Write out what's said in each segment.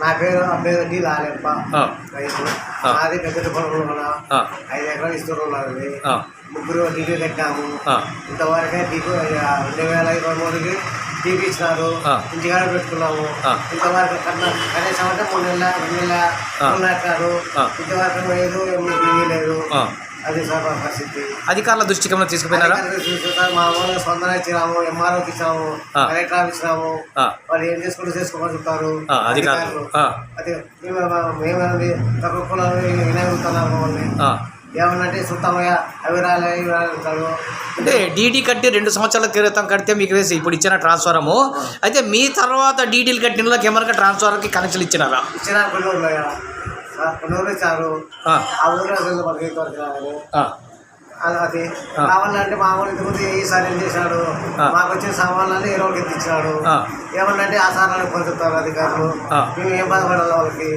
నా పేరు అభ్యర్థి లాలెప్ప ఆ, రైతు. నాది పెద్ద ఆ, ఐదు ఎకరాలు ఆ, ముగ్గురు డీపీ కట్టాము ఇంతవరకే డీపీ రెండు వేల ఇరవై మూడుకి డీపీ ఇచ్చినారు. ఇంటికాడ పెట్టుకున్నాము. ఇంతవరకు కన్నా కనీసం అంటే మూడు నెలల రెండు నెలల. మూడు ఆ. ఇంతవరకు లేదు ఏమీ లేదు. అది సార్ మా పరిస్థితి. అధికారుల దృష్టికి తీసుకుపోయినారా మా ఊళ్ళో స్పందన ఇచ్చినాము ఎంఆర్ఓకి ఇచ్చాము. కలెక్టర్ ఆఫీస్ ఇచ్చినాము. వాళ్ళు ఏం చేసుకుంటూ చేసుకోమని చెప్తారు. అధికారులు. అదే మేము- మేమేమంది తక్కువ కులాలు వినగుతున్నారు మమ్మల్ని. ఏమన్నంటే సుత్తమయ్య అవి రాలే ఇవి అంటే డీడీ కట్టి రెండు సంవత్సరాల క్రితం కడితే మీకు వేసి ఇప్పుడు ఇచ్చిన ట్రాన్స్ఫారము. అయితే మీ తర్వాత డీడీలు కట్టిన వాళ్ళకి ఏమన్నా ట్రాన్స్ఫార్కి కనెక్షన్ ఇచ్చినారా? ఇచ్చిన ఊర్లు ఇచ్చారు ఆ, అసలు మనకి అది-. కావాలంటే మామూలు ఇంతకుముందు ఈసారి ఏం చేశాడు. మాకు వచ్చిన సామాన్లు ఏ రోజుకి ఆ. ఏమన్నంటే ఆ సార్లు పొందుతారు అధికారులు. మేము ఏం బాధపడాలి వాళ్ళకి.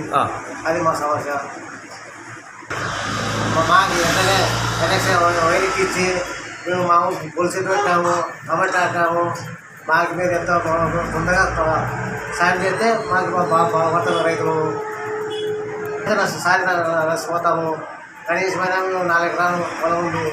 అది మా సమస్య. మా మాకు వెంటనే కనెక్షన్ వైర్కి ఇచ్చి మేము మా పులిసి పెట్టాము టమాటా కట్టాము మాకు మీరు ఎంతో ముందుగా సాయం చేస్తే మాకు మా బాగా బాగుపడుతుంది విత్తన సారి నష్టపోతాము కనీసమైన మేము నాలుగు ఎకరాలు పొలం ఉంది